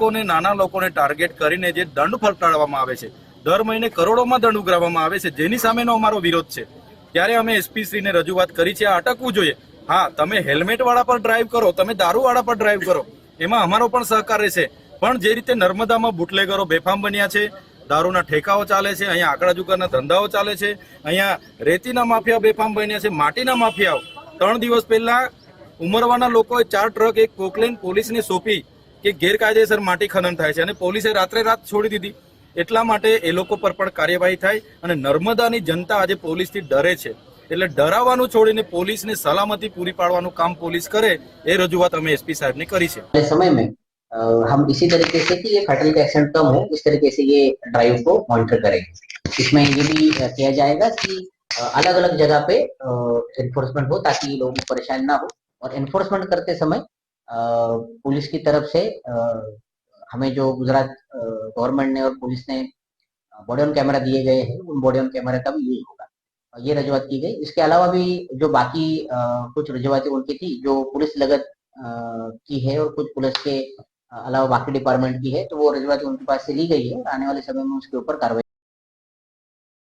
લોકોને, નાના લોકોને ટાર્ગેટ કરીને જે દંડ ફરટાડવામાં આવે છે, દર મહિને કરોડોમાં દંડ ઉઘરાવવામાં આવે છે, જેની સામેનો અમારો વિરોધ છે. ત્યારે અમે એસપીસીને રજૂઆત કરી છે, આ અટકવું જોઈએ. હા, તમે હેલ્મેટવાળા પર ડ્રાઈવ કરો, તમે દારૂવાળા પર ડ્રાઈવ કરો, એમાં અમારો પણ સહકાર રહેશે. પણ જે રીતે નર્મદામાં બુટલેગરો બેફામ બન્યા છે, દારૂના ઠેકાઓ ચાલે છે, અહીંયા આકડા જુગારના ધંધાઓ ચાલે છે, અહીંયા રેતીના માફિયા બેફામ બન્યા છે, માટીના માફિયાઓ. ત્રણ દિવસ પહેલા ઉમરવાના લોકોએ ચાર ટ્રક, એક કોકલેન પોલીસને સોંપી કે ગેરકાયદેસર માટી ખનન થાય છે અને પોલીસે રાત્રે રાત છોડી દીધી એટલા માટે એ લોકો પર પણ કાર્યવાહી થાય અને નર્મદાની જનતા આજે પોલીસથી ડરે છે એટલે ડરાવવાનું છોડીને પોલીસને સલામતી પૂરી પાડવાનું કામ પોલીસ કરે એ રજૂઆત અમે એસપી સાહેબને કરી છે वाले समय में अ, हम इसी तरीके से कि ये फैटल का एक्सीडेंट कम हो इस तरीके से ये ड्राइव को मॉनिटर करेंगे इसमें ये भी अ, किया जाएगा कि अलग अलग जगह पे इन्फोर्समेंट हो ताकि लोगों को परेशानी ना हो और इन्फोर्समेंट करते समय अ, पुलिस की तरफ़ से हमें जो गुजरात गवर्नमेंट ने और पुलिस ने बॉडी ऑन कैमरा दिए गए हैं, उन बॉडी ऑन कैमरा का भी यूज़ होगा। ये रजूआत की गई। इसके अलावा भी जो बाकी कुछ रजूआतें उनकी थी, जो पुलिस लगत की है और कुछ पुलिस के अलावा बाकी डिपार्टमेंट की है तो वो रजूआत उनके पास से ली गई है आने वाले समय में उसके ऊपर कार्रवाई